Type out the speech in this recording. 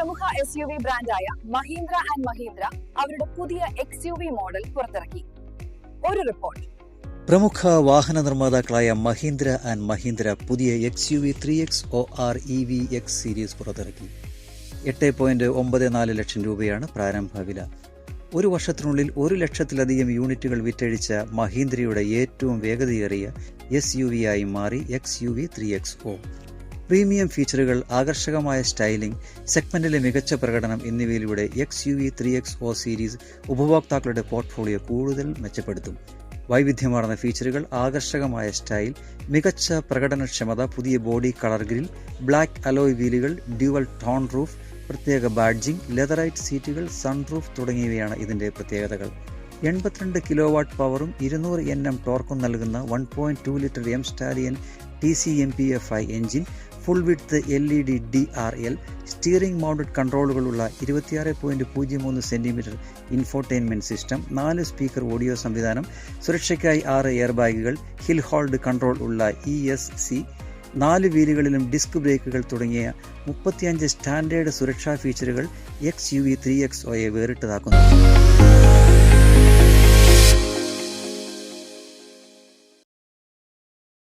U V ബ്രാൻഡായ Mahindra and Mahindra അവരുടെ പുതിയ എക്സ് യു വി മോഡൽ പുറത്തിറക്കി. ഒരു റിപ്പോർട്ട്. പ്രമുഖ വാഹന നിർമ്മാതാക്കളായ മഹീന്ദ്ര ആൻഡ് മഹീന്ദ്ര പുതിയ X U V three X O R E V X series പുറത്തിറക്കി. എട്ട് പോയിന്റ് ഒമ്പത് നാല് ലക്ഷം രൂപയാണ് പ്രാരംഭ വില. ഒരു വർഷത്തിനുള്ളിൽ ഒരു ലക്ഷത്തിലധികം യൂണിറ്റുകൾ വിറ്റഴിച്ച മഹീന്ദ്രയുടെ ഏറ്റവും വേഗതയേറിയ എസ് യു വി ആയി മാറി X U V three X O premium ഫീച്ചറുകൾ ആകർഷകമായ സ്റ്റൈലിംഗ് സെഗ്മെന്റിലെ മികച്ച പ്രകടനം എന്നിവയിലൂടെ X U V three X O series ഉപഭോക്താക്കളുടെ പോർട്ട്ഫോളിയോ കൂടുതൽ മെച്ചപ്പെടുത്തും. വൈവിധ്യമാർന്ന ഫീച്ചറുകൾ ആകർഷകമായ സ്റ്റൈൽ മികച്ച പ്രകടനക്ഷമത പുതിയ body colour grille black alloy വീലുകൾ dual tone roof പ്രത്യേക ബാഡ്ജിംഗ് ലെതറൈറ്റ് സീറ്റുകൾ സൺറൂഫ് തുടങ്ങിയവയാണ് ഇതിന്റെ പ്രത്യേകതകൾ. എൺപത്തിരണ്ട് കിലോ വാട്ട് പവറും ഇരുന്നൂറ് എൻ എം ടോർക്കും നൽകുന്ന one point two litre M stallion T C M P F I engine full width L E D D R L steering mounted കൺട്രോളുകളുള്ള ഇരുപത്തിയാറ് പോയിന്റ് പൂജ്യം മൂന്ന് സെന്റിമീറ്റർ ഇൻഫോർടൈൻമെന്റ് സിസ്റ്റം നാല് speaker audio സംവിധാനം സുരക്ഷയ്ക്കായി ആറ് air ബാഗുകൾ ഹിൽ ഹോൾഡ് കൺട്രോൾ ഉള്ള E S C നാല് വീലുകളിലും ഡിസ്ക് ബ്രേക്കുകൾ തുടങ്ങിയ മുപ്പത്തിയഞ്ച് സ്റ്റാൻഡേർഡ് സുരക്ഷാ ഫീച്ചറുകൾ X U V three X ഒയെ വേറിട്ടതാക്കുന്നു.